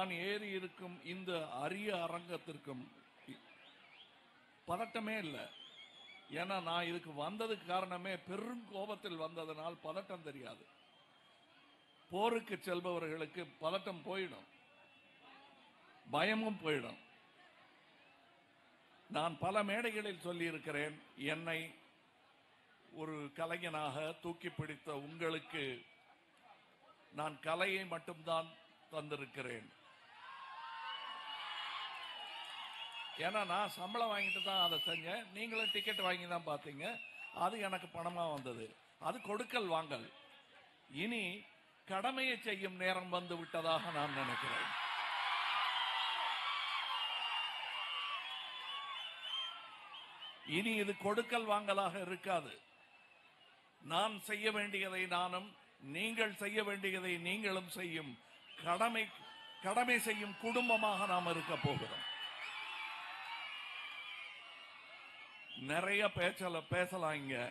நான் ஏறி இருக்கும் இந்த அரிய அரங்கத்திற்கும் பதட்டமே இல்லை. ஏன்னா நான் இதுக்கு வந்ததுக்கு காரணமே பெரும் கோபத்தில் வந்ததனால் பதட்டம் தெரியாது. போருக்கு செல்பவர்களுக்கு பதட்டம் போயிடும். பயமும் போயிடும். நான் பல மேடைகளில் சொல்லியிருக்கிறேன் என்னை ஒரு கலைஞனாக தூக்கி பிடித்த உங்களுக்கு நான் கலையை மட்டும்தான் தந்திருக்கிறேன். ஏன்னா நான் சம்பளம் வாங்கிட்டு தான் அதை செஞ்சேன். நீங்களும் டிக்கெட் வாங்கி தான் பார்த்தீங்க. அது எனக்கு பணமாக வந்தது. அது கொடுக்கல் வாங்கல். இனி கடமையை செய்யும் நேரம் வந்து விட்டதாக நான் நினைக்கிறேன். இனி இது கொடுக்கல் வாங்கலாக இருக்காது. நான் செய்ய வேண்டியதை நானும் நீங்கள் செய்ய வேண்டியதை நீங்களும் செய்யும் கடமை கடமை செய்யும் குடும்பமாக நாம் இருக்க போகிறோம். நிறைய பேச்சல பேசலாம் இங்க.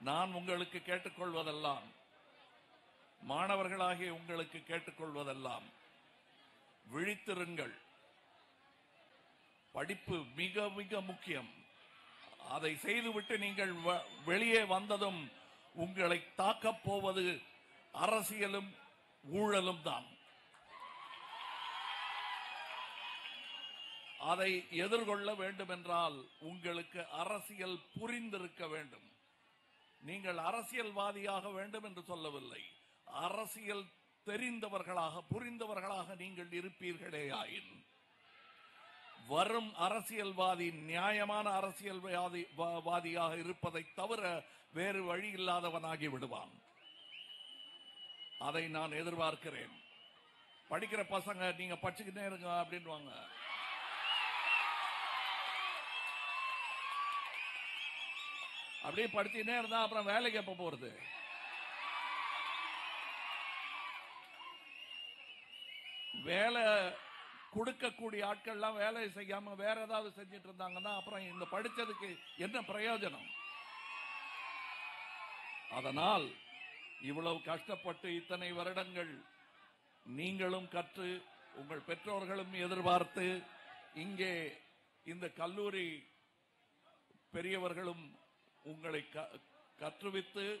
நான் உங்களுக்கு கேட்டுக்கொள்வதெல்லாம் மாணவர்களாகிய உங்களுக்கு கேட்டுக்கொள்வதெல்லாம் விழித்திருங்கள். படிப்பு மிக மிக முக்கியம். அதை செய்துவிட்டு நீங்கள் வ- வெளியே வந்ததும் உங்களை தாக்கப் போவது அரசியலும் ஊழலும் தான் அதை எதிர்கொள்ள வேண்டும் என்றால் உங்களுக்கு அரசியல் புரிந்திருக்க வேண்டும். நீங்கள் அரசியல்வாதியாக வேண்டும் என்று சொல்லவில்லை. அரசியல் தெரிந்தவர்களாக புரிந்தவர்களாக நீங்கள் இருப்பீர்களே ஆயின். வரும் அரசியல்வாதி நியாயமான அரசியல்வாதி வா- வாதியாக இருப்பதை தவிர வேறு வழி இல்லாதவனாகி விடுவான். அதை நான் எதிர்பார்க்கிறேன். படிக்கிற பசங்க நீங்க படிச்சுக்கிட்டே இருங்க அப்படின்வாங்க அப்படியே படுத்தினே இருந்தா அப்புறம் வேலைக்கு எப்ப போறது? வேலை கொடுக்கக்கூடிய ஆட்கள்லாம் வேலை செய்யாம வேற ஏதாவது செஞ்சிட்டு இருந்தாங்கன்னா அப்புறம் இந்த படிச்சதுக்கு என்ன பிரயோஜனம்? அதனால் இவ்வளவு கஷ்டப்பட்டு இத்தனை வருடங்கள் நீங்களும் கற்று உங்கள் பெற்றோர்களும் எதிர்பார்த்து இங்கே இந்த கல்லூரி பெரியவர்களும் உங்களை க- கற்றுவித்து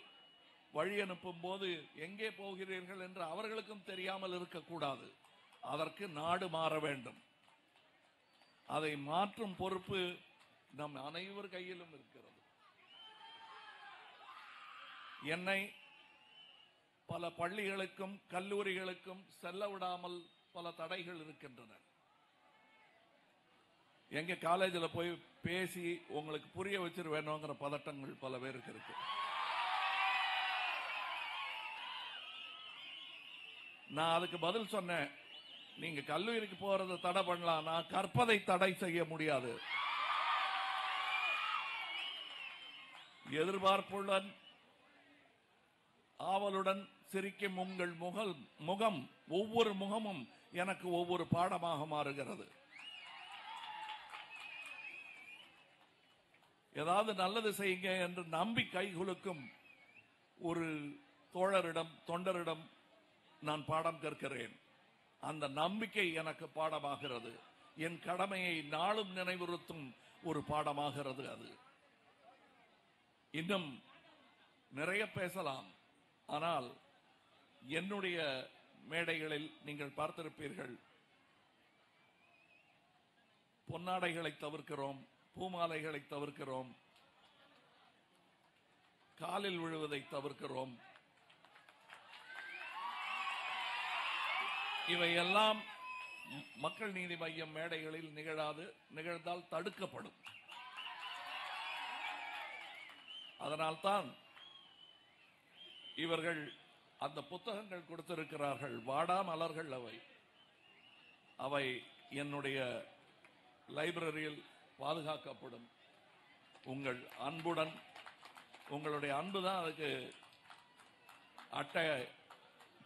வழி அனுப்பும் போது எங்கே போகிறீர்கள் என்று அவர்களுக்கும் தெரியாமல் இருக்கக்கூடாது. அதற்கு நாடு மாற வேண்டும். அதை மாற்றும் பொறுப்பு நம் அனைவர் கையிலும் இருக்கிறது. என்னை பல பள்ளிகளுக்கும் கல்லூரிகளுக்கும் செல்ல விடாமல் பல தடைகள் இருக்கின்றன. எங்க காலேஜில் போய் பேசி உங்களுக்கு புரிய வச்சிரு வேணுங்கிற பதட்டங்கள் பல பேருக்கு இருக்கு. நான் அதுக்கு பதில் சொன்னேன். நீங்க கல்லூரிக்கு போறதை தடை பண்ணலாம் நான் கற்பதை தடை செய்ய முடியாது. எதிர்பார்ப்புடன் ஆவலுடன் சிரிக்கும் உங்கள் முகம் முகம் ஒவ்வொரு முகமும் எனக்கு ஒவ்வொரு பாடமாக மாறுகிறது. ஏதாவது நல்லது செய்யுங்க என்று நம்பி கைகுலுக்கும் ஒரு தோழரிடம் தொண்டரிடம் நான் பாடம் கற்கிறேன். அந்த நம்பிக்கை எனக்கு பாடமாகிறது. என் கடமையை நாளும் நினைவுறுத்தும் ஒரு பாடமாகிறது அது. இன்னும் நிறைய பேசலாம். ஆனால் என்னுடைய மேடைகளில் நீங்கள் பார்த்திருப்பீர்கள். பொன்னாடைகளை தவிர்க்கிறோம். பூமாலைகளை தவிர்க்கிறோம். காலில் விழுவதை தவிர்க்கிறோம். இவையெல்லாம் மக்கள் நீதி மையம் மேடைகளில் நிகழாது நிகழ்ந்தால் தடுக்கப்படும். அதனால்தான் இவர்கள் அந்த புத்தகங்கள் கொடுத்திருக்கிறார்கள் வாடா மலர்கள் அவை. அவை என்னுடைய லைப்ரரியில் பாதுகாக்கப்படும். உங்கள் அன்புடன் உங்களுடைய அன்பு தான் அதுக்கு அட்டை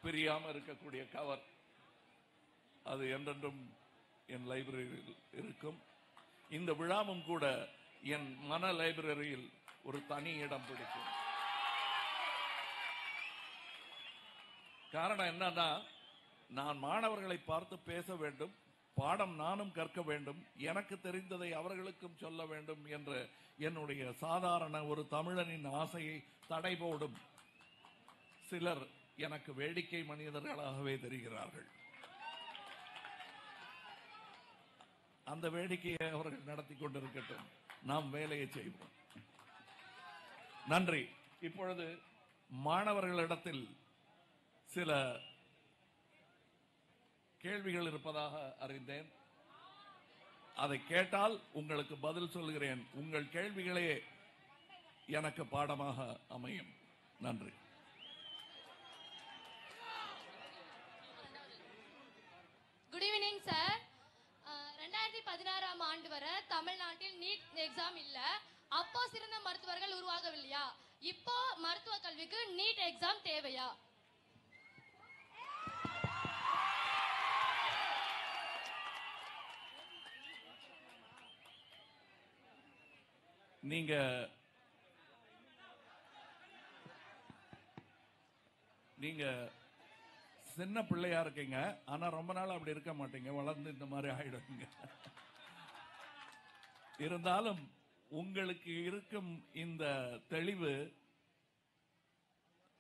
பிரியாமல் இருக்கக்கூடிய கவர் அது என்றென்றும் என் லைப்ரரியில் இருக்கும். இந்த விழாவும் கூட என் மன லைப்ரரியில் ஒரு தனி இடம் பிடிக்கும். காரணம் என்னன்னா நான் மாணவர்களை பார்த்து பேச வேண்டும். பாடம் நானும் கற்க வேண்டும் எனக்கு தெரிந்ததை அவர்களுக்கும் சொல்ல வேண்டும் என்ற என்னுடைய சாதாரண ஒரு தமிழனின் ஆசையை தடை போடும் சிலர் எனக்கு வேடிக்கை மனிதர்களாகவே தெரிகிறார்கள். அந்த வேடிக்கையை அவர்கள் நடத்தி கொண்டிருக்கட்டும். நாம் வேலையை செய்வோம். நன்றி. இப்பொழுது மாணவர்களிடத்தில் சில கேள்விகள் இருப்பதாக அறிந்தேன். அதை கேட்டால் உங்களுக்கு பதில் சொல்கிறேன். உங்கள் கேள்விகளே எனக்கு பாடமாக அமையும். நன்றி. குட் ஈவினிங் சார் ரெண்டாயிரத்தி பதினாறாம் ஆண்டு வரை தமிழ்நாட்டில் நீட் எக்ஸாம் இல்ல. அப்போ சிறந்த மருத்துவர்கள் உருவாகவில்லையா? இப்போ மருத்துவ கல்விக்கு நீட் எக்ஸாம் தேவையா? நீங்க நீங்க சின்ன பிள்ளையா இருக்கீங்க. ஆனா ரொம்ப நாள் அப்படி இருக்க மாட்டீங்க. வளர்ந்து இந்த மாதிரி ஆயிடுவீங்க. இருந்தாலும் உங்களுக்கு இருக்கும் இந்த தெளிவு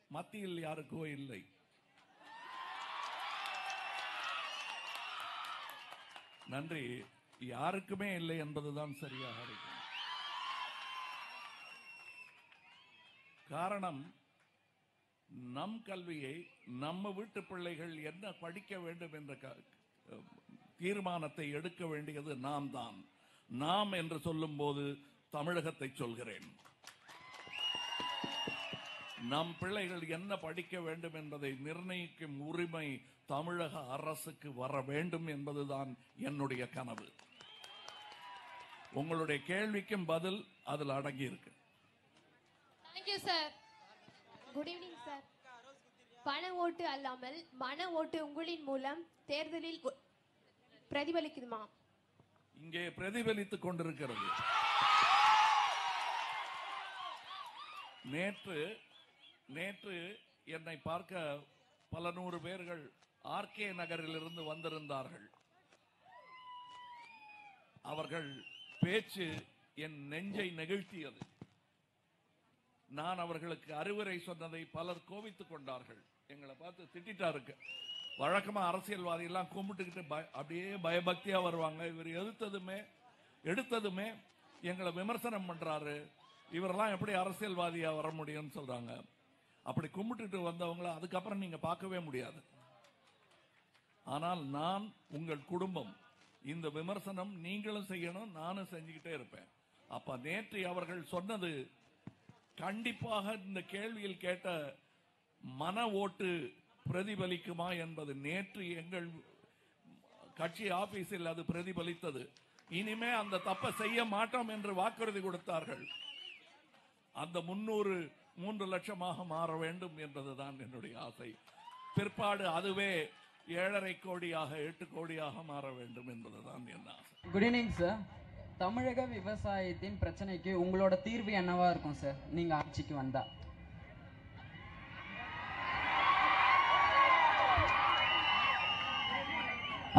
மத்தியில் யாருக்கோ இல்லை. நன்றி. யாருக்குமே இல்லை என்பதுதான் சரியாக இருக்கும். காரணம் நம் கல்வியை நம்ம வீட்டு பிள்ளைகள் என்ன படிக்க வேண்டும் என்ற க- தீர்மானத்தை எடுக்க வேண்டியது நாம் தான். நாம் என்று சொல்லும் போது தமிழகத்தை சொல்கிறேன். நம் பிள்ளைகள் என்ன படிக்க வேண்டும் என்பதை நிர்ணயிக்கும் உரிமை தமிழக அரசுக்கு வர வேண்டும் என்பதுதான் என்னுடைய கனவு. உங்களுடைய கேள்விக்கும் பதில் அதில் அடங்கி இருக்கு thank you sir good evening sir பண ஓட்டு அல்லாமல் மன ஓட்டு உங்களின் மூலம் தேர்தலில் பிரதிபலிக்குதுமா? இங்கே பிரதிபலித்துக் கொண்டிருக்கிறது. நேற்று நேற்று என்னை பார்க்க பல நூறு பேர்கள் ஆர்கே நகரிலிருந்து வந்திருந்தார்கள். அவர்கள் பேச்சு என் நெஞ்சை நெகிழ்த்தியது. நான் அவர்களுக்கு அறிவுரை சொன்னதை பலர் கோவித்துக் கொண்டார்கள். எங்களை பார்த்து திட்டாருக்கு வழக்கமா அரசியல்வாதி எல்லாம் கும்பிட்டுக்கிட்டு பய- அப்படியே பயபக்தியா வருவாங்க. இவர் எதிர்த்ததுமே எடுத்ததுமே எங்களை விமர்சனம் பண்றாரு. இவரெல்லாம் எப்படி அரசியல்வாதியா வர முடியும்னு சொல்றாங்க. அப்படி கும்பிட்டுட்டு வந்தவங்கள அதுக்கப்புறம் நீங்க பார்க்கவே முடியாது. ஆனால் நான் உங்கள் குடும்பம் இந்த விமர்சனம் நீங்களும் செய்யணும் நானும் செஞ்சுக்கிட்டே இருப்பேன். அப்ப நேற்று அவர்கள் சொன்னது கண்டிப்பாக இந்த கேள்வியில் கேட்ட மன ஓட்டு பிரதிபலிக்குமா என்பது நேற்று எங்கள் கட்சி ஆபீஸில் அது பிரதிபலித்தது. இனிமே அந்த தப்பை செய்ய மாட்டோம் என்று வாக்குறுதி கொடுத்தார்கள். அந்த முன்னூறு மூன்று லட்சமாக மாற வேண்டும் என்பதுதான் என்னுடைய ஆசை. பிற்பாடு அதுவே ஏழரை கோடியாக எட்டு கோடியாக மாற வேண்டும் என்பதுதான் என் ஆசை. குட் ஈவினிங் சார் தமிழக விவசாயத்தின் பிரச்சனைக்கு உங்களோட தீர்வு என்னவா இருக்கும் சார் நீங்க ஆட்சிக்கு வந்தா.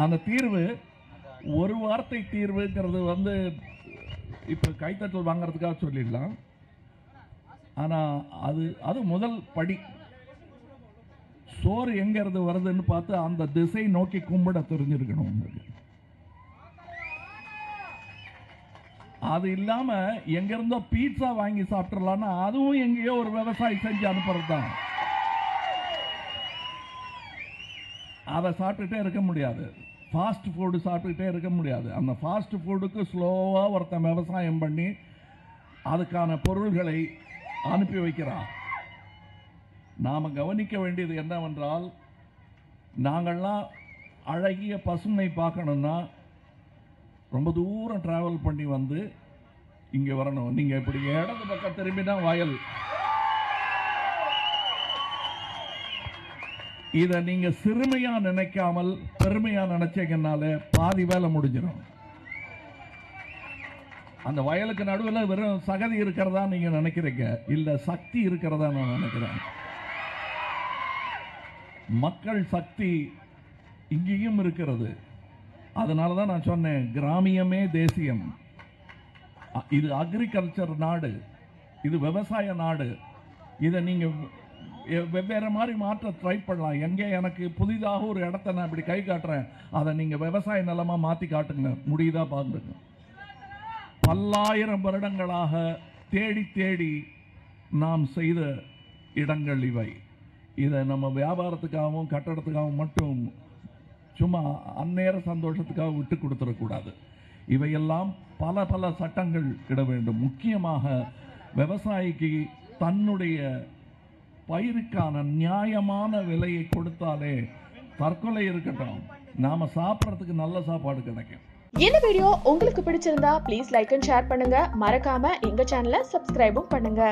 அந்த தீர்வு ஒரு வார்த்தை தீர்வுங்கிறது வந்து இப்ப கைத்தட்டல் வாங்குறதுக்காக சொல்லிடலாம். ஆனா அது அது முதல் படி. சோறு எங்க இருந்து வருதுன்னு பார்த்து அந்த திசை நோக்கி கும்பிட தெரிஞ்சிருக்கணும் உங்களுக்கு. அது இல்லாம எங்க இருந்தோ பீட்சா வாங்கி சாப்பிட்டுறலாம்னா அதுவும் எங்கேயோ ஒரு விவசாயி செஞ்சு அனுப்புறது தான் அதை சாப்பிட்டுட்டே இருக்க முடியாது. ஃபாஸ்ட் ஃபுட்டு சாப்பிட்டுக்கிட்டே இருக்க முடியாது. அந்த ஃபாஸ்ட் ஃபுட்டுக்கு ஸ்லோவாக ஒருத்தன் விவசாயம் பண்ணி அதுக்கான பொருள்களை அனுப்பி வைக்கிறான். நாம் கவனிக்க வேண்டியது என்னவென்றால் நாங்கள்லாம் அழகிய பசுமை பார்க்கணுன்னா ரொம்ப தூரம் ட்ராவல் பண்ணி வந்து இங்கே வரணும். நீங்கள் இப்படி இடது பக்கம் திரும்பினா வயல். இதை நீங்கள் சிறுமையாக நினைக்காமல் பெருமையாக நினைச்சீங்கனால பாதி வேலை முடிஞ்சிடும் அந்த வயலுக்கு நடுவில் வெறும் சகதி இருக்கிறதா நீங்க நினைக்கிறீங்க? இல்லை சக்தி இருக்கிறதா நான் நினைக்கிறேன். மக்கள் சக்தி இங்கேயும் இருக்கிறது. அதனால தான் நான் சொன்னேன் கிராமியமே தேசியம். அ- இது அக்ரிகல்ச்சர் நாடு இது விவசாய நாடு. இதை நீங்கள் வெவ்வேறு மாதிரி மாற்ற ட்ரை பண்ணலாம். எங்கே எனக்கு புதிதாக ஒரு இடத்த நான் இப்படி கை காட்டுறேன் அதை நீங்கள் விவசாய நிலமாக மாற்றி காட்டுங்க. முடியுதா பார்த்துங்க பல்லாயிரம் வருடங்களாக தேடி தேடி நாம் செய்த இடங்கள் இவை. இதை நம்ம வியாபாரத்துக்காகவும் கட்டடத்துக்காகவும் மட்டும் சும்மா அந்நேர சந்தோஷத்துக்காக விட்டு கொடுத்துடக்கூடாது. இவையெல்லாம் பல பல சட்டங்கள் இட வேண்டும். முக்கியமாக விவசாயிக்கு தன்னுடைய பயிருக்கான நியாயமான விலையை கொடுத்தாலே தற்கொலை இருக்கட்டும். நாம சாப்பிட்றதுக்கு நல்ல சாப்பாடு கிடைக்கும். இந்த வீடியோ உங்களுக்கு பிடிச்சிருந்தா ப்ளீஸ் லைக் அண்ட் ஷேர் பண்ணுங்க. மறக்காம எங்க சேனலை சப்ஸ்கிரைபும் பண்ணுங்க.